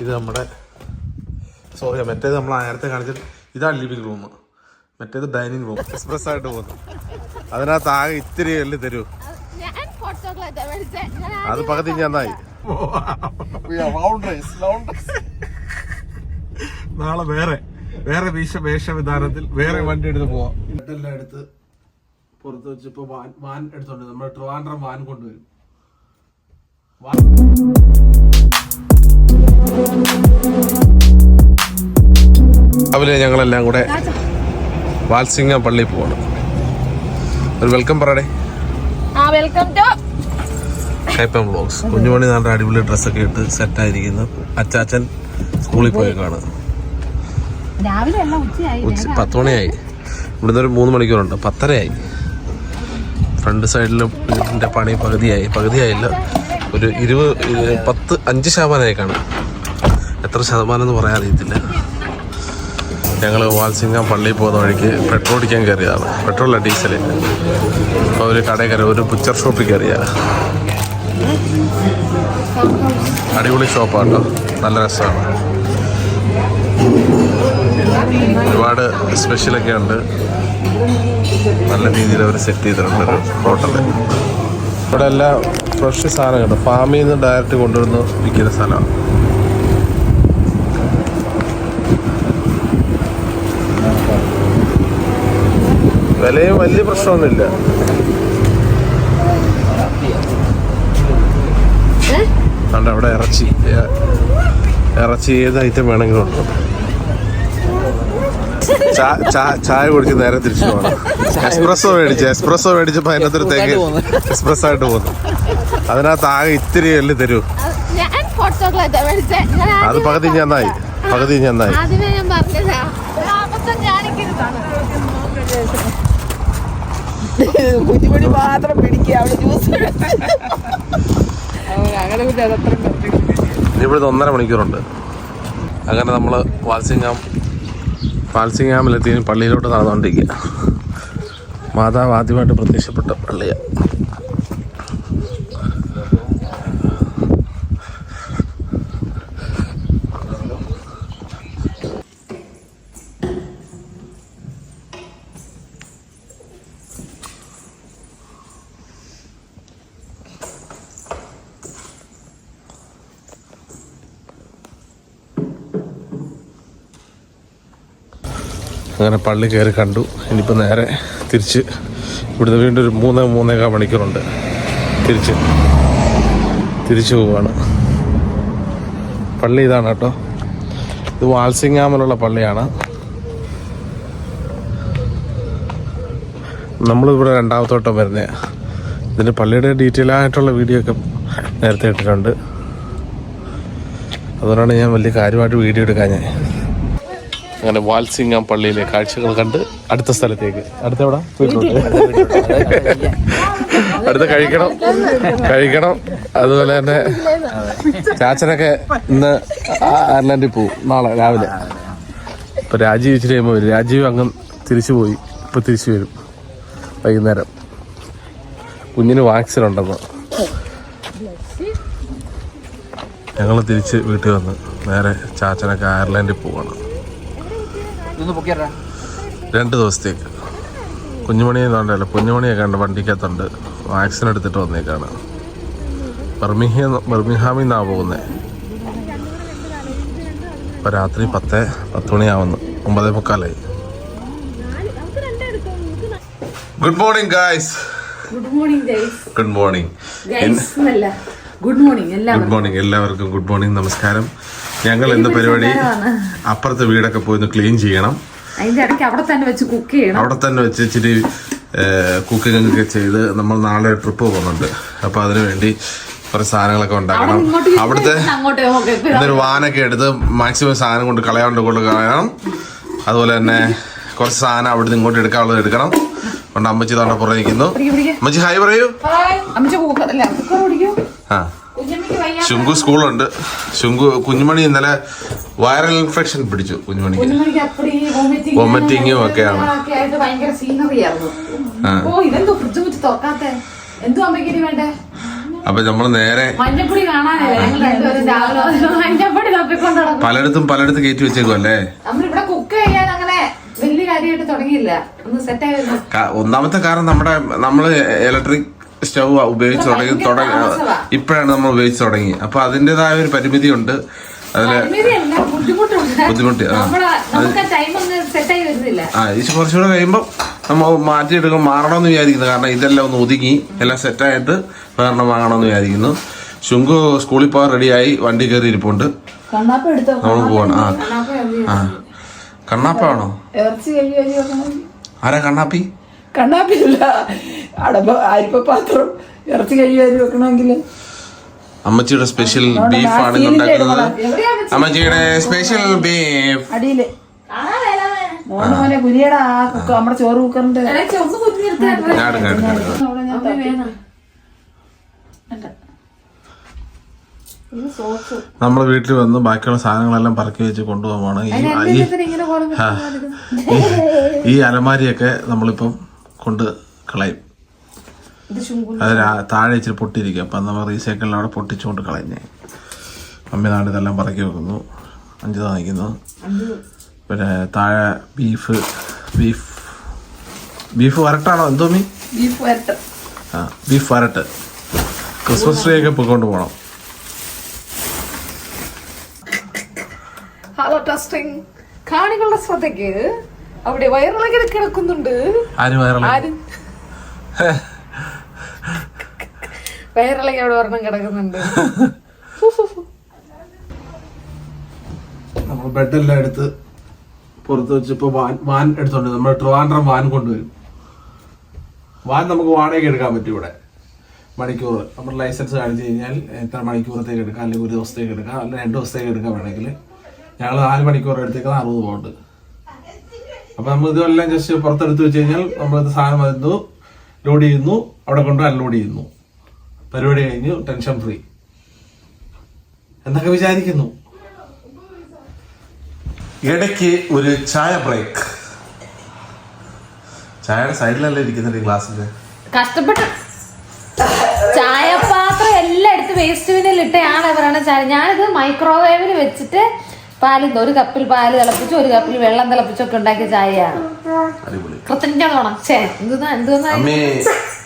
ഇത് നമ്മുടെ സോറി മറ്റേത് നമ്മൾ നേരത്തെ കാണിച്ച ഇതാണ് ലിവിങ് റൂം മറ്റേത് ഡൈനിങ് റൂം എക്സ്പ്രസ് ആയിട്ട് പോകുന്നു. അതിനകത്ത് ആകെ ഇത്തിരി എള്ളി തരൂ. അത് പകുതി ഞാനായി നാളെ വേറെ വേറെ വേഷ വേഷവിധാനത്തിൽ വേറെ വണ്ടി എടുത്ത് പോവാം. ഇതെല്ലാം എടുത്ത് പുറത്ത് വെച്ച് ഇപ്പൊ വാൻ വാൻ എടുത്തോണ്ട് നമ്മുടെ ട്രിവാൻഡ്രം വാൻ കൊണ്ടുവരും. രാവിലെ ഞങ്ങളെല്ലാം കൂടെ വാത്സിംഗ പള്ളി പോവാണ് ഒരു വെൽക്കം പറയടേ. ടു കൈപ്പം വ്ളോഗ്സ് കുഞ്ഞുമണി നല്ല അടിപൊളി ഡ്രസ്സൊക്കെ ഇട്ട് സെറ്റായിരിക്കുന്നു അച്ചാച്ചൻ സ്കൂളിൽ പോയേക്കാണ് ഉച്ച പത്ത് മണിയായി. ഇവിടുന്ന് ഒരു മൂന്ന് മണിക്കൂറുണ്ട്. പത്തരയായി. ഫ്രണ്ട് സൈഡിലും പണി പകുതിയായി. പകുതിയായില്ല. ഒരു ഇരുപത് ഇരു- പത്ത് അഞ്ച് ശതമാനമായി കാണും. എത്ര ശതമാനം എന്ന് പറയാൻ അറിയത്തില്ല. ഞങ്ങൾ വാൽസിംഗം പള്ളിയിൽ പോകുന്ന വഴിക്ക് പെട്രോൾ അടിക്കാൻ കയറിയതാണ്. പെട്രോളല്ല ഡീസൽ അപ്പോൾ ഒരു കടയിൽ കയറി ഒരു ബുച്ചർ ഷോപ്പിൽ കയറിയ. അടിപൊളി ഷോപ്പാണ് കേട്ടോ നല്ല രസമാണ്. ഒരുപാട് സ്പെഷ്യലൊക്കെ ഉണ്ട്. നല്ല രീതിയിൽ അവർ സെറ്റ് ചെയ്തിട്ടുണ്ട് ഒരു ഹോട്ടലിൽ ഇവിടെ എല്ലാം ഫ്രഷ് സാധനം കേട്ടോ ഫാമിൽ നിന്ന് ഡയറക്റ്റ് കൊണ്ടുവന്ന് വിൽക്കുന്ന സ്ഥലമാണ് വിലയും വലിയ പ്രശ്നമൊന്നുമില്ല. അവിടെ ഇറച്ചി ഇറച്ചി ഏത് ഐറ്റം വേണമെങ്കിലും ഉണ്ട്. ചായ കുടിച്ച് നേരെ തിരിച്ചു പോകണം എക്സ്പ്രസ്സോ മേടിച്ച് എക്സ്പ്രസ്സോ മേടിച്ചപ്പോ അതിനകത്തൊരു തേങ്ങ എക്സ്പ്രസ് ആയിട്ട് പോകുന്നു അതിനകത്ത് ആകെ ഇത്തിരി എല്ലാം തരൂ. അത് പകുതി ഞാനായി പകുതി ഞാനായി കുഞ്ഞുമണി മാത്രം പിടിക്കുക അവിടെ ജ്യൂസ് അങ്ങനെ പിന്നെ അതത്ര ഇവിടുന്ന് ഒന്നര മണിക്കൂറുണ്ട്. അങ്ങനെ നമ്മൾ വാൽസിംഗാം വാത്സിംഗാമിലെത്തി ഇനി പള്ളിയിലോട്ട് നടന്നുകൊണ്ടിരിക്കുക മാതാവ് ആദ്യമായിട്ട് പ്രത്യക്ഷപ്പെട്ട പള്ളിയാണ് അങ്ങനെ പള്ളി കയറി കണ്ടു. ഇനിയിപ്പോൾ നേരെ തിരിച്ച് ഇവിടുന്ന് വീണ്ടും ഒരു മൂന്ന് മൂന്നേകാൽ മണിക്കൂറുണ്ട്. തിരിച്ച്. തിരിച്ചു പോവാണ്. പള്ളി ഇതാണ് കേട്ടോ. ഇത് വാൽസിംഗാമിലുള്ള പള്ളിയാണ്. നമ്മളിവിടെ രണ്ടാമത്തോട്ടം വരുന്നത് ഇതിന്റെ പള്ളിയുടെ ഡീറ്റെയിൽ ആയിട്ടുള്ള വീഡിയോ ഒക്കെ നേരത്തെ ഇട്ടിട്ടുണ്ട്. അതുകൊണ്ടാണ് ഞാൻ വലിയ കാര്യമായിട്ട് വീഡിയോ എടുക്കാൻ ഞാൻ അങ്ങനെ വാൽസിംഗം പള്ളിയിലെ കാഴ്ചകൾ കണ്ട് അടുത്ത സ്ഥലത്തേക്ക്. അടുത്ത എവിടെ അടുത്ത കഴിക്കണം. കഴിക്കണം. അതുപോലെ തന്നെ ചാച്ചനൊക്കെ ഇന്ന് അയർലൻഡിൽ പോവും. നാളെ രാവിലെ. ഇപ്പൊ രാജീവ് ഇച്ചിരി കഴിയുമ്പോൾ വരും. രാജീവ് അങ്ങ് തിരിച്ചു പോയി. ഇപ്പൊ തിരിച്ചു വരും. വൈകുന്നേരം. കുഞ്ഞിന് വാക്സിൻ ഉണ്ടെന്ന്. ഞങ്ങൾ തിരിച്ച് വീട്ടിൽ വന്ന് നേരെ ചാച്ചനൊക്കെ അയർലൻഡിൽ പോവാണ്. രണ്ട് ദിവസത്തേക്ക്. കുഞ്ഞുമണി എന്നുണ്ടല്ലോ കുഞ്ഞുമണിയെ കണ്ട് വണ്ടിക്കകത്തുണ്ട്. വാക്സിൻ എടുത്തിട്ട് വന്നേക്കാണ്. ബർമിഹ ബർമിഹാമിൽ നിന്നാണ് പോകുന്നത് ഇപ്പം രാത്രി പത്ത് പത്ത് മണിയാവുന്നു ഒമ്പതേ മുക്കാലായി. Good morning guys good morning good morning good morning എല്ലാവർക്കും. ഗുഡ് മോർണിംഗ് നമസ്കാരം. ഞങ്ങൾ എന്ത് പരിപാടി? അപ്പുറത്തെ വീടൊക്കെ പോയി ക്ലീൻ ചെയ്യണം. അതിന്റെ ഇടയ്ക്ക് അവിടെ തന്നെ വെച്ച് കുക്ക് ചെയ്യണം. അവിടെ തന്നെ വെച്ച് ഇച്ചിരി കുക്കിംഗ് ഒക്കെ ചെയ്ത് നമ്മൾ നാളെ ട്രിപ്പ് പോകുന്നുണ്ട്. അപ്പൊ അതിനുവേണ്ടി കുറെ സാധനങ്ങളൊക്കെ ഉണ്ടാക്കണം. അവിടുത്തെ. ഇന്നൊരു വാനൊക്കെ എടുത്ത് മാക്സിമം സാധനം കൊണ്ട് കളയാണ്ട് കൊണ്ട് കളയണം. അതുപോലെ തന്നെ കുറച്ച് സാധനം അവിടുന്ന് ഇങ്ങോട്ട് എടുക്കാനുള്ളത് എടുക്കണം. കൊണ്ട് അമ്മച്ചി തോണ്ട പുറകെ നിൽക്കുന്നു പിടിക്ക്, പിടിക്ക്. അമ്മച്ചി ഹായ് പറയൂ. ആ. ശുങ്കു സ്കൂളുണ്ട്. ശുങ്കു കുഞ്ഞുമണി ഇന്നലെ വൈറൽ ഇൻഫെക്ഷൻ പിടിച്ചു കുഞ്ഞുമണിക്ക്. വൊമിറ്റിങ്ങും ഒക്കെയാണ്. അപ്പൊ നമ്മൾ നേരെ പലയിടത്തും പലയിടത്തും കയറ്റി വെച്ചേക്കും അല്ലേ ഒന്നാമത്തെ കാരണം നമ്മുടെ നമ്മൾ ഇലക്ട്രിക് സ്റ്റൗ ഉപയോഗിച്ച് തുടങ്ങി തുടങ്ങി. ഇപ്പോഴാണ് നമ്മൾ ഉപയോഗിച്ച് തുടങ്ങി. അപ്പൊ അതിന്റെതായ ഒരു പരിമിതി ഉണ്ട് അതിൽ ബുദ്ധിമുട്ട്, ആ. നമ്മൾ നമുക്ക് ടൈം സെറ്റ് ആയി വരുന്നില്ല. ആ ഇത് കുറച്ചുകൂടെ കഴിയുമ്പോൾ നമ്മൾ മാറ്റിയെടുക്കും മാറണമെന്ന് വിചാരിക്കുന്നു. കാരണം ഇതെല്ലാം ഒന്ന് ഒതുങ്ങി എല്ലാം സെറ്റായിട്ട് വേറെ വാങ്ങണമെന്ന് വിചാരിക്കുന്നു. ശുങ്കു സ്കൂളിൽ പോകാൻ റെഡിയായി വണ്ടി കയറി ഇരിപ്പുണ്ട്. നമ്മൾ പോകണം ആ. ആ. കണ്ണാപ്പാണോ. ആരാ കണ്ണാപ്പി? കണ്ണാപ്പിയല്ല. അടപ്പ അരിപ്പ പാത്രം ഇറച്ചി കഴിയാതി വെക്കണമെങ്കിൽ. അമ്മച്ചിയുടെ സ്പെഷ്യൽ ബീഫ് ആണ് ഉണ്ടാക്കുന്നത്. അമ്മച്ചിയുടെ സ്പെഷ്യൽ ബീഫ് അടിയിൽ. മോനെ മോനെ കുരിയടാ നമ്മുടെ ചോറ് കുക്കറിന്റെ. വീട്ടിൽ വന്ന് ബാക്കിയുള്ള സാധനങ്ങളെല്ലാം പറക്കി വെച്ച് കൊണ്ടുപോകാണ് ഈ- ഈ അലമാരിയൊക്കെ നമ്മളിപ്പം കൊണ്ട് കളയും. അത് താഴെ ഇച്ചിരി പൊട്ടിയിരിക്കും. അപ്പം നമ്മൾ റീസൈക്കിളിൽ അവിടെ പൊട്ടിച്ചുകൊണ്ട് കളഞ്ഞ്. അമ്മ നാട് ഇതെല്ലാം പറക്കി വെക്കുന്നു. അഞ്ച്. നയിക്കുന്നു പിന്നെ താഴെ ബീഫ് ബീഫ് ബീഫ് വരട്ടാണോ എന്തോ മീ ബീഫ് വരട്ട്. ആ ബീഫ് വരട്ട്. ക്രിസ്മസ് ട്രീ ഒക്കെ പോയിക്കൊണ്ട് പോകണം ഹലോ ടെസ്റ്റിംഗ് കാണികളുടെ ശ്രദ്ധയ്ക്ക് അവിടെ വയറിളകി കിടക്കുന്നുണ്ട്. ആര് വയറല ആരും? വയറിളകി അവിടെ ഒരെണ്ണം കിടക്കുന്നുണ്ട്. നമ്മൾ ബെഡെല്ലാം എടുത്ത് പുറത്ത് വെച്ചപ്പോ വാൻ വാൻ എടുത്തോണ്ട് നമ്മൾ ട്രിവാൻഡ്രം വാൻ കൊണ്ടുവരും. വാൻ നമുക്ക് വാടകയ്ക്ക് എടുക്കാൻ പറ്റും ഇവിടെ. മണിക്കൂർ നമ്മൾ ലൈസൻസ് കാണിച്ചു കഴിഞ്ഞാൽ എത്ര മണിക്കൂറത്തേക്ക് എടുക്കാം? അല്ലെങ്കിൽ ഒരു ദിവസത്തേക്ക് എടുക്കാം? അല്ലെങ്കിൽ രണ്ട് ദിവസത്തേക്ക് എടുക്കാം വേണമെങ്കിൽ. ഞങ്ങൾ നാല് മണിക്കൂർ എടുത്തേക്കുന്നത് അറുപത് പൗണ്ട്. അപ്പൊ നമ്മൾ ഇതെല്ലാം ജസ്റ്റ് പുറത്തെടുത്ത് വെച്ച് കഴിഞ്ഞാൽ നമ്മളിത് സാധനം വരുന്നു ലോഡ് ചെയ്യുന്നു അവിടെ കൊണ്ട് അൺലോഡ് ചെയ്യുന്നു. പരിപാടി കഴിഞ്ഞു ടെൻഷൻ ഫ്രീ എന്നൊക്കെ വിചാരിക്കുന്നു. ഇടയ്ക്ക് ഒരു ചായ ബ്രേക്ക് ചായയുടെ സൈഡിലല്ലേ ഇരിക്കുന്നുണ്ട് ഈ ഗ്ലാസ്സിന്റെ കഷ്ടപ്പെട്ട്. ചായപാത്രം എല്ലാം എടുത്ത് വേസ്റ്റ് ബിന്നിൽ ഇട്ടയാണ് പറയണ ചായ. ഞാനിത് മൈക്രോവേവിൽ വെച്ചിട്ട് പാൽ ഒരു കപ്പിൽ പാൽ തിളപ്പിച്ചു ഒരു കപ്പിൽ വെള്ളം തിളപ്പിച്ചൊക്കെ ഉണ്ടാക്കിയ ചായയാണ്. അടിപൊളി. കൃത്യഞ്ഞോണം ചേ എന്തുന്നാ എന്തുന്നാ? അമ്മി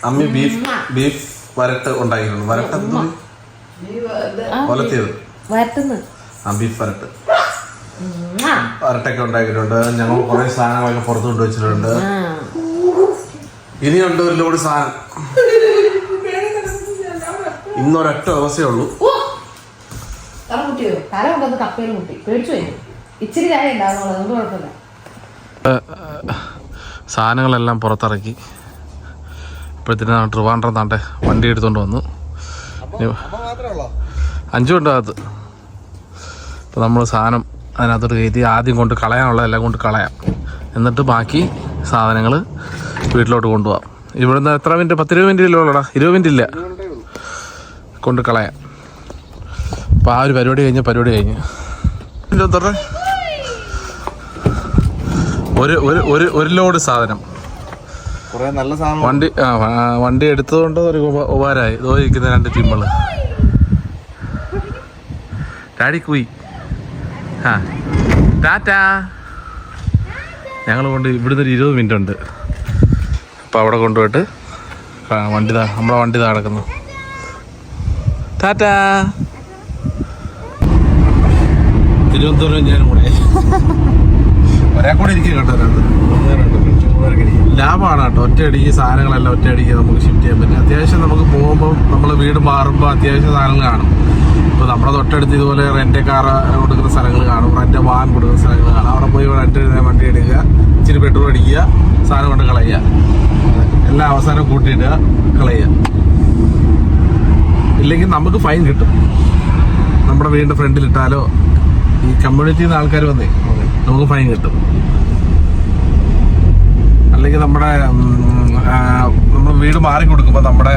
അമ്മി ബീഫ് ബീഫ് വരട്ട് ഉണ്ടാക്കിയിട്ടുണ്ട് വരട്ട് എന്തോ ഒലത്തിയത് വരട്ടുന്നു. ആ ബീഫ് വരട്ട്. വരട്ടൊക്കെ ഉണ്ടാക്കിയിട്ടുണ്ട്. ഞങ്ങൾ കുറെ സാധനങ്ങളൊക്കെ പുറത്തു കൊണ്ടുവച്ചിട്ടുണ്ട് ഇനിയുണ്ട് ഒരു ലോഡ് സാധനം. ഇന്നൊരൊറ്റ ദിവസമേ ഉള്ളൂ. തല കൊണ്ടൊന്ന് കപ്പയിൽ മുട്ടി. പേടിച്ചു ഇച്ചിരി ചായ ഉണ്ടാകുന്നുള്ളൂ അതുകൊണ്ട് കുഴപ്പമില്ല. സാധനങ്ങളെല്ലാം പുറത്തിറക്കി. ഇപ്പോഴത്തേന് ട്രിവാൻഡ്രം താണ്ടെ വണ്ടി എടുത്തുകൊണ്ട് വന്നു. അഞ്ചു ഉണ്ട് അകത്ത്. അപ്പോൾ നമ്മൾ സാധനം അതിനകത്തോട്ട് കയറ്റി ആദ്യം കൊണ്ട് കളയാനുള്ളതെല്ലാം കൊണ്ട് കളയാം. എന്നിട്ട് ബാക്കി സാധനങ്ങൾ വീട്ടിലോട്ട് കൊണ്ടുപോകാം ഇവിടുന്ന് എത്ര മിനിറ്റ്? പത്തിരുപത് മിനിറ്റ് ഇല്ലല്ലോടാ ഇരുപത് മിനിറ്റ് ഇല്ല. കൊണ്ട് കളയാം. അപ്പോൾ ആ ഒരു പരിപാടി കഴിഞ്ഞ പരിപാടി കഴിഞ്ഞ്. ഒരു ഒരു ഒരു ഒരു ലോഡ് സാധനം. കുറേ നല്ല സാധനം വണ്ടി ആ വണ്ടി എടുത്തതുകൊണ്ട് ഒരു ഉപ- ഉപകാരമായി. ഇതോ ഇരിക്കുന്ന രണ്ട് ടീമുകൾ ഡാഡി കുയി. ആ ടാറ്റാ. ഞങ്ങൾ കൊണ്ട് ഇവിടുന്ന് ഒരു ഇരുപത് മിനിറ്റ് ഉണ്ട്. അപ്പോൾ അവിടെ കൊണ്ടുപോയിട്ട് വണ്ടി നമ്മളെ വണ്ടി താ കിടക്കുന്നു ടാറ്റാ. തിരുവനന്തപുരം ഞാൻ കൂടെ. ഒരേ കൂടെ ഇരിക്കും കേട്ടോ ഒറ്റ ലാഭമാണ് കേട്ടോ. ഒറ്റയടിക്ക് സാധനങ്ങളെല്ലാം ഒറ്റയടിക്ക് നമുക്ക് ഷിഫ്റ്റ് ചെയ്യാൻ പറ്റും. അത്യാവശ്യം നമുക്ക് പോകുമ്പോൾ നമ്മൾ വീട് മാറുമ്പോൾ അത്യാവശ്യം സാധനങ്ങൾ കാണും. ഇപ്പോൾ നമ്മുടെ തൊട്ടടുത്ത് ഇതുപോലെ റെന്റ് കാർ കൊടുക്കുന്ന സ്ഥലങ്ങൾ കാണും. റെന്റ് വാൻ കൊടുക്കുന്ന സ്ഥലങ്ങൾ കാണും. അവിടെ പോയി റെന്റ് വണ്ടി എടുക്കുക. ഇച്ചിരി പെട്രോൾ അടിക്കുക. സാധനം കൊണ്ട് കളയുക. എല്ലാം അവസാനം കൂട്ടിയിടുക കളയുക. ഇല്ലെങ്കിൽ നമുക്ക് ഫൈൻ കിട്ടും. നമ്മുടെ വീടിന്റെ ഫ്രണ്ടിൽ ഇട്ടാലോ ഈ കമ്മ്യൂണിറ്റിയിൽ നിന്ന് ആൾക്കാർ വന്നേ. നമുക്ക് ഫൈൻ കിട്ടും. അല്ലെങ്കിൽ നമ്മുടെ നമ്മൾ വീട് മാറി കൊടുക്കുമ്പോൾ നമ്മുടെ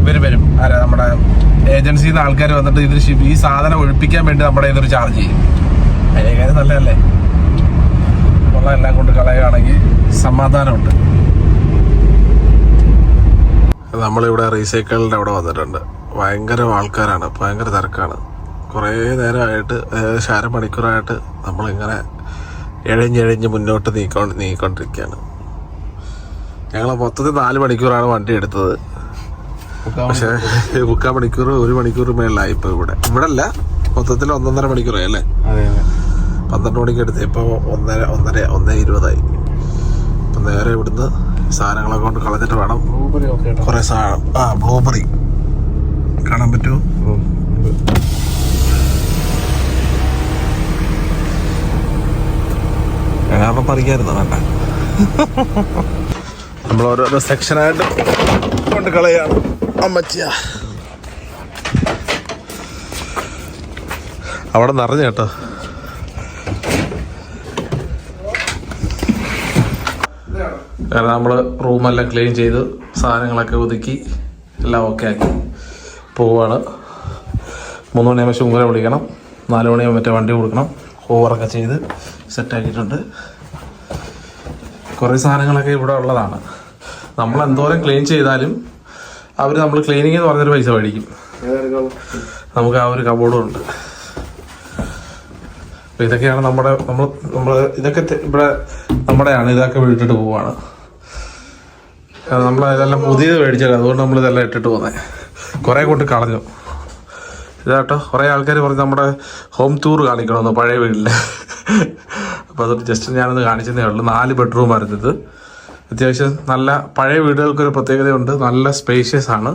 ഇവർ വരും. ആരാ നമ്മുടെ ഏജൻസിയിൽ നിന്ന് ആൾക്കാർ വന്നിട്ട് ഇതിൽ ഈ സാധനം ഒഴിപ്പിക്കാൻ വേണ്ടി നമ്മുടെ ഇതൊരു ചാർജ് ചെയ്യും. അതിനേക്കാളും നല്ലതല്ലേ? ഉള്ള എല്ലാം കൊണ്ട് കളയുകയാണെങ്കിൽ സമാധാനമുണ്ട്. നമ്മളിവിടെ റീസൈക്കിളിന്റെ അവിടെ വന്നിട്ടുണ്ട്. ഭയങ്കര ആൾക്കാരാണ്. ഭയങ്കര തിരക്കാണ്. കുറേ നേരമായിട്ട് ഏകദേശം അരമണിക്കൂറായിട്ട് നമ്മളിങ്ങനെ എഴഞ്ഞെഴഞ്ഞ് മുന്നോട്ട് നീക്കോ നീക്കൊണ്ടിരിക്കുകയാണ്. ഞങ്ങൾ മൊത്തത്തിൽ നാല് മണിക്കൂറാണ് വണ്ടി എടുത്തത്. പക്ഷേ മുക്കാൽ മണിക്കൂർ ഒരു മണിക്കൂർ മേളിലായി ഇപ്പോൾ ഇവിടെ. ഇവിടെ അല്ല മൊത്തത്തിൽ ഒന്നൊന്നര മണിക്കൂറായി അല്ലേ? പന്ത്രണ്ട് മണിക്ക് എടുത്ത് ഇപ്പോൾ ഒന്നര ഒന്നര ഒന്നേ ഇരുപതായി. അപ്പം നേരെ ഇവിടുന്ന് സാധനങ്ങളൊക്കെ കൊണ്ട് കളഞ്ഞിട്ട് വേണം കുറേ സാധനം. ആ ബ്ലൂബെറി കാണാൻ പറ്റുമോ കാരണം പറിക്കായിരുന്നു വേണ്ട നമ്മൾ ഓരോരോ സെക്ഷനായിട്ട് കൊണ്ട് കളയാണ് അമ്മച്ചിയ. അവിടെ നിറഞ്ഞു കേട്ടോ. കാരണം നമ്മൾ റൂമെല്ലാം ക്ലീൻ ചെയ്ത് സാധനങ്ങളൊക്കെ ഒതുക്കി എല്ലാം ഓക്കെ ആക്കി പോവാണ്. മൂന്ന് മണിയാകുമ്പോൾ ശുങ്കരെ വിളിക്കണം. നാല് മണിയാകുമ്പോൾ മറ്റേ വണ്ടി കൊടുക്കണം. ഓവറൊക്കെ ചെയ്ത് സെറ്റാക്കിയിട്ടുണ്ട് കുറേ സാധനങ്ങളൊക്കെ ഇവിടെ ഉള്ളതാണ്. നമ്മൾ എന്തോരം ക്ലീൻ ചെയ്താലും അവർ നമ്മൾ ക്ലീനിങ് എന്ന് പറഞ്ഞൊരു പൈസ മേടിക്കും. നമുക്ക് ആ ഒരു കബോർഡും ഉണ്ട്. ഇതൊക്കെയാണ് നമ്മുടെ നമ്മൾ നമ്മൾ ഇതൊക്കെ ഇവിടെ നമ്മുടെയാണ്. ഇതൊക്കെ വിട്ടിട്ട് പോവാണ്. നമ്മൾ ഇതെല്ലാം പുതിയത് മേടിച്ചത്. അതുകൊണ്ട് നമ്മൾ ഇതെല്ലാം ഇട്ടിട്ട് പോകുന്നത് കുറേ കൊണ്ട് കളഞ്ഞു. ഇതാട്ടോ. കുറേ ആൾക്കാർ പറഞ്ഞ് നമ്മുടെ ഹോം ടൂർ കാണിക്കണമെന്ന് പഴയ വീട്ടിൽ അപ്പോൾ അതൊരു ജസ്റ്റ് ഞാനൊന്ന് കാണിച്ചതേ ഉള്ളൂ. നാല് ബെഡ്റൂം വരുന്നത്. അത്യാവശ്യം നല്ല പഴയ വീടുകൾക്കൊരു പ്രത്യേകതയുണ്ട്. നല്ല സ്പേഷ്യസ് ആണ്.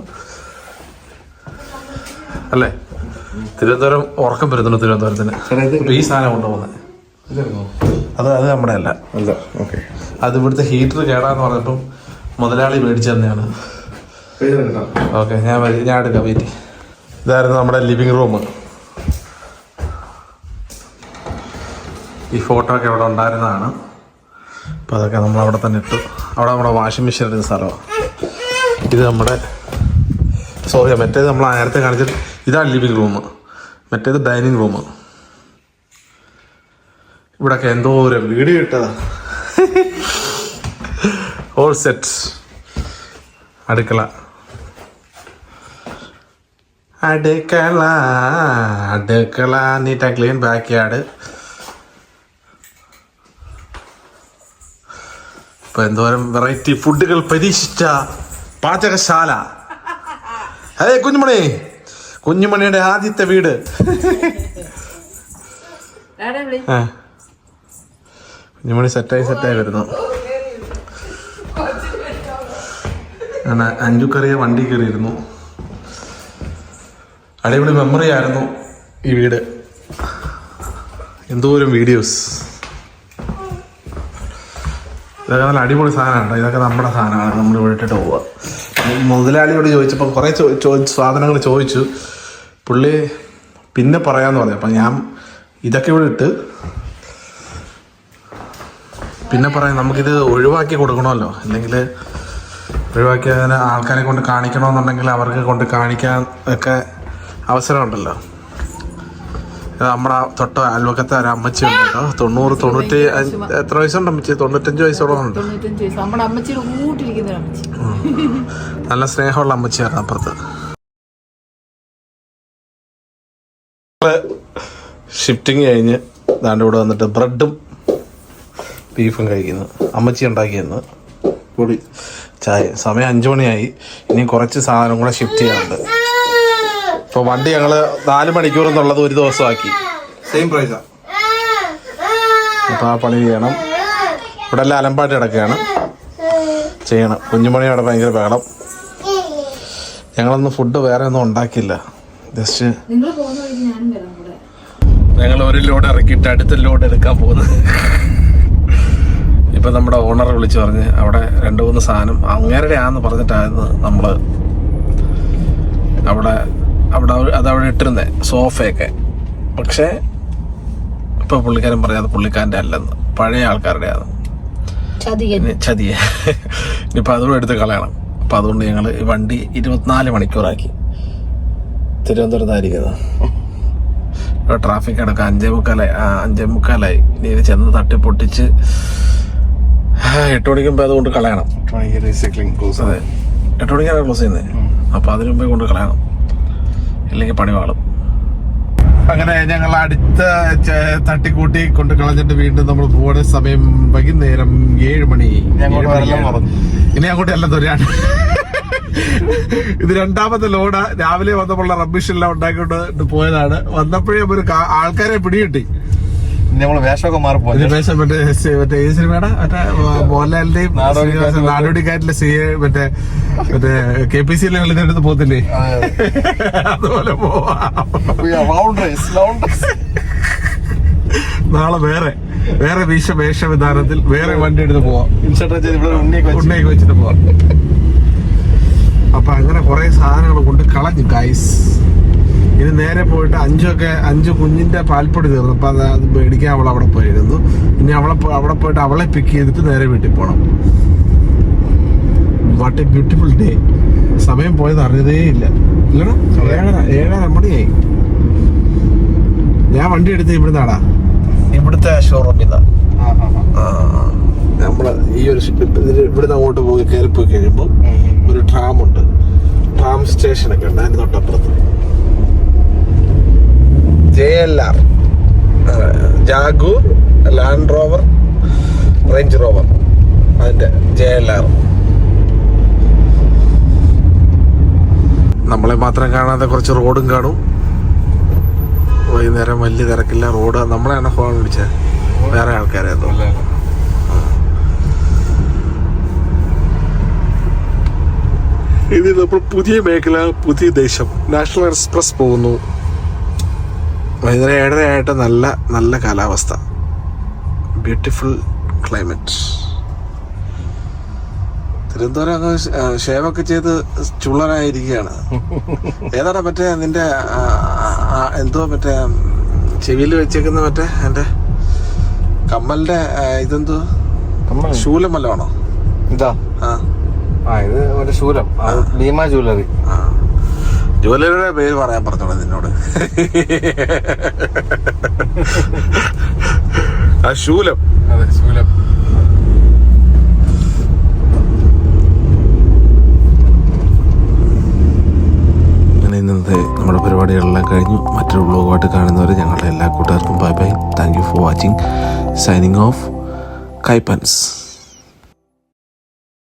അല്ലേ? തിരുവനന്തപുരം ഉറക്കം വരുന്നുണ്ട് തിരുവനന്തപുരത്തിന്. ഈ സാധനം കൊണ്ടുപോകുന്നത് അത് അത് നമ്മുടെ അല്ല അല്ല ഓക്കെ അത് ഇവിടുത്തെ ഹീറ്റർ കേടാന്ന് പറഞ്ഞപ്പം മുതലാളി മേടിച്ചു തന്നെയാണ്. ഓക്കെ ഞാൻ ഞാൻ എടുക്കാം വെയിറ്റ് ഇതായിരുന്നു നമ്മുടെ ലിവിങ് റൂം ഈ ഫോട്ടോ ഒക്കെ ഇവിടെ ഉണ്ടായിരുന്നതാണ്. അപ്പോൾ അതൊക്കെ നമ്മൾ അവിടെ തന്നെ ഇട്ടു. അവിടെ നമ്മുടെ വാഷിംഗ് മെഷീൻ ഇടുന്ന സ്ഥലമാണ് ഇത് നമ്മുടെ സോറി മറ്റേത് നമ്മൾ നേരത്തെ കാണിച്ചത് ഇതാണ് ലിവിങ് റൂം മറ്റേത് ഡൈനിങ് റൂം ഇവിടൊക്കെ എന്തോ ഒരു വീഡിയോ ഇട്ടതാ ഓൾ സെറ്റ് അടുക്കള. അടുക്കള അടുക്കള നീറ്റ് ക്ലീൻ ബാക്ക് യാർഡ് ഇപ്പൊ എന്തോരം വെറൈറ്റി ഫുഡുകൾ പരീക്ഷിച്ച പാചകശാല. അതെ കുഞ്ഞുമണി. കുഞ്ഞുമണിയുടെ ആദ്യത്തെ വീട്. കുഞ്ഞുമണി സെറ്റായി സെറ്റായി വരുന്നു. അഞ്ചു കറിയ വണ്ടി കയറിയിരുന്നു. അടിപൊളി മെമ്മറി ആയിരുന്നു ഈ വീട്. എന്തോരം വീഡിയോസ് ഇതൊക്കെ നല്ല അടിപൊളി സാധനമാണ് ഇതൊക്കെ നമ്മുടെ സാധനമാണ് നമ്മൾ ഇവിടെ ഇട്ടിട്ട് പോവുക മുതലാളിയോട് ചോദിച്ചപ്പോൾ കുറേ ചോ ചോ- സാധനങ്ങൾ ചോദിച്ചു. പുള്ളി പിന്നെ പറയാമെന്ന് പറഞ്ഞു. അപ്പം ഞാൻ ഇതൊക്കെ ഇവിടെ ഇട്ട് പിന്നെ പറയാം നമുക്കിത് ഒഴിവാക്കി കൊടുക്കണമല്ലോ. അല്ലെങ്കിൽ ഒഴിവാക്കി അതിന് ആൾക്കാരെ കൊണ്ട് കാണിക്കണമെന്നുണ്ടെങ്കിൽ അവർക്ക് കൊണ്ട് കാണിക്കാൻ ഒക്കെ അവസരമുണ്ടല്ലോ. നമ്മുടെ തൊട്ട അയൽവക്കത്തെ ഒരു അമ്മച്ചി ഉണ്ട് കേട്ടോ. തൊണ്ണൂറ് തൊണ്ണൂറ്റി എത്ര വയസ്സുണ്ട് അമ്മച്ചി? തൊണ്ണൂറ്റഞ്ച് വയസ്സോളം ഉണ്ട്. നല്ല സ്നേഹമുള്ള അമ്മച്ചിയായിരുന്നു അപ്പുറത്ത്. ഷിഫ്റ്റിങ് കഴിഞ്ഞ് ദാണ്ട് ഇവിടെ വന്നിട്ട് ബ്രെഡും ബീഫും കഴിക്കുന്നു. അമ്മച്ചി ഉണ്ടാക്കിയെന്ന് പൊടി. ചായ. സമയം അഞ്ചു മണിയായി. ഇനി കുറച്ച് സാധനം കൂടെ ഷിഫ്റ്റ് ചെയ്യാനുണ്ട്. ഇപ്പൊ വണ്ടി ഞങ്ങൾ നാല് മണിക്കൂർ എന്നുള്ളത് ഒരു ദിവസമാക്കി. സെയിം പ്രൈസാ അപ്പൊ ആ പണി ചെയ്യണം. ഇവിടെ എല്ലാം അലമ്പാട്ട് കിടക്കുകയാണ്. ചെയ്യണം. കുഞ്ഞുമണി അവിടെ ഭയങ്കര ബഹളം. ഞങ്ങളൊന്നും ഫുഡ് വേറെ ഒന്നും ഉണ്ടാക്കില്ല ജസ്റ്റ് ഞങ്ങൾ ഒരു ലോഡ് ഇറക്കിയിട്ട് അടുത്ത ലോഡ് എടുക്കാൻ പോകുന്നത്. ഇപ്പൊ നമ്മുടെ ഓണർ വിളിച്ചു പറഞ്ഞ് അവിടെ രണ്ട് മൂന്ന് സാധനം അങ്ങേരുടെ ആന്ന് പറഞ്ഞിട്ടായിരുന്നു നമ്മൾ. അവിടെ അവിടെ അതവിടെ ഇട്ടിരുന്നത് സോഫയൊക്കെ. പക്ഷേ ഇപ്പൊ പുള്ളിക്കാരൻ പറയാം അത് പുള്ളിക്കാരന്റെ അല്ലെന്ന്. പഴയ ആൾക്കാരുടെയാണ്. ചതിയ ഇനി ചതിയെ ഇനിയിപ്പോൾ അതും എടുത്ത് കളയണം. അപ്പം അതുകൊണ്ട് ഞങ്ങൾ ഈ വണ്ടി ഇരുപത്തിനാല് മണിക്കൂറാക്കി. തിരുവനന്തപുരത്തായിരിക്കുന്നത് ഇപ്പോൾ ട്രാഫിക് അടക്കം അഞ്ചേ മുക്കാലായി ആ അഞ്ചേ മുക്കാലായി. ഇനി ഇത് ചെന്ന് തട്ടി പൊട്ടിച്ച് എട്ട് മണിക്കുമ്പോൾ അതുകൊണ്ട് കളയണം. റീസൈക്ലിംഗ് ക്ലോസ് അതെ. എട്ട് മണിക്കാണ് ക്ലോസ് ചെയ്യുന്നത് അപ്പോൾ അതിനു മുമ്പേ കൊണ്ട് കളയണം. ഇല്ലെങ്കിൽ പണി വാളും. അങ്ങനെ ഞങ്ങൾ അടുത്ത തട്ടിക്കൂട്ടി കൊണ്ട് കളഞ്ഞിട്ട് വീണ്ടും നമ്മൾ പോകുന്ന സമയം വൈകുന്നേരം ഏഴ് മണി. ഇനി അങ്ങോട്ട് എല്ലാം തൊരയാണ് ഇത് രണ്ടാമത്തെ ലോഡ്. രാവിലെ വന്നപ്പോൾ റബ്ബിഷ് എല്ലാം ഉണ്ടാക്കിക്കൊണ്ട് പോയതാണ്. വന്നപ്പോഴേ ഒരു ആൾക്കാരെ പിടികിട്ടി. ഇനി നമ്മൾ വേഷമൊക്കെ മാറിപ്പോ ഇത് വേഷം മറ്റേ സി- മറ്റേ ഈ സിനിമയുടെ മറ്റേ മോഹൻലാലിന്റെയും നാടോടിക്കാറ്റിലെ ശ്രീനിവാസൻ നാടോടിക്കാറ്റിലെ സി എ മറ്റേ മറ്റേ കെ പി സി ലെവലിന്റെ പോത്തില്ലേ അതുപോലെ പോവാം. റൗണ്ട് റേസ് റൗണ്ട് റേസ് നാളെ വേറെ വേറെ വീശ വേഷവിധാനത്തിൽ വേറെ വണ്ടി എടുത്ത് പോവാം. ഉണ്ണിയൊക്കെ വെച്ചിട്ട് പോവാം. അപ്പൊ അങ്ങനെ കുറെ സാധനങ്ങൾ കൊണ്ട് കളഞ്ഞു ഗൈസ് ഇനി നേരെ പോയിട്ട് അഞ്ചൊക്കെ അഞ്ച് കുഞ്ഞിന്റെ പാൽപ്പൊടി തീർന്നു. അപ്പോൾ അത് അത് മേടിക്കാൻ അവൾ അവിടെ പോയിരുന്നു. ഇനി അവളെ അവിടെ പോയിട്ട് അവളെ പിക്ക് ചെയ്തിട്ട് നേരെ വീട്ടിൽ പോകണം വാട്ട് എ ബ്യൂട്ടിഫുൾ ഡേ സമയം പോയത് അറിഞ്ഞതേ ഇല്ല ഇല്ലടാ ഏഴര ഏഴര മണിയായി. ഞാൻ വണ്ടി എടുത്ത് ഇവിടുന്നാടാ. ഇവിടുത്തെ ഷോറൂമിൽ ആ. നമ്മൾ ഈ ഒരു ഇവിടുന്ന് അങ്ങോട്ട് പോയി കയറി പോയി കഴിയുമ്പോൾ ഒരു ട്രാം ഉണ്ട്. ട്രാം സ്റ്റേഷൻ ഒക്കെ ഉണ്ട് അതിന് തൊട്ടപ്പുറത്ത്. J L R Jaguar Land Rover Range Rover അതിന്റെ ജെ എൽ ആർ നമ്മളെ മാത്രം കാണാതെ കുറച്ച് റോഡും കാണും. വൈകുന്നേരം വലിയ തിരക്കില്ല റോഡ് നമ്മളെയാണ് ഫോൺ വിളിച്ചത് വേറെ ആൾക്കാരെ അല്ല, അല്ല. ഇനി നമ്മൾ പുതിയ മേഖല പുതിയ ദേശം നാഷണൽ എക്സ്പ്രസ് പോകുന്നു. വൈകുന്നേരം ഏഴരയായിട്ട് നല്ല നല്ല കാലാവസ്ഥ. ബ്യൂട്ടിഫുൾ ക്ലൈമറ്റ് തിരുവനന്തപുരം അങ്ങ് ഷേവൊക്കെ ചെയ്ത് ചുള്ളനായിരിക്കുകയാണ്. ഏതാണ് മറ്റേ നിന്റെ എന്തോ മറ്റേ ചെവിയിൽ വെച്ചേക്കുന്ന മറ്റേ എന്റെ കമ്മലിന്റെ ഇതെന്തോ. ശൂലം വല്ലതാണോ ഇതാ. ആ. ഇത് ഒരു ശൂലം. ഭീമ ജ്വല്ലറി. ആ. ജുവലറിയുടെ പേര് പറയാൻ പറഞ്ഞോളൂ നിന്നോട്. ആ ശൂലം. അതെ ശൂലം. അങ്ങനെ ഇന്നത്തെ നമ്മുടെ പരിപാടികളെല്ലാം കഴിഞ്ഞു. മറ്റൊരു ബ്ലോഗുമായിട്ട് കാണുന്നവരെ ഞങ്ങളുടെ എല്ലാ കൂട്ടുകാർക്കും bye bye thank you for watching signing off കൈപ്പൻസ്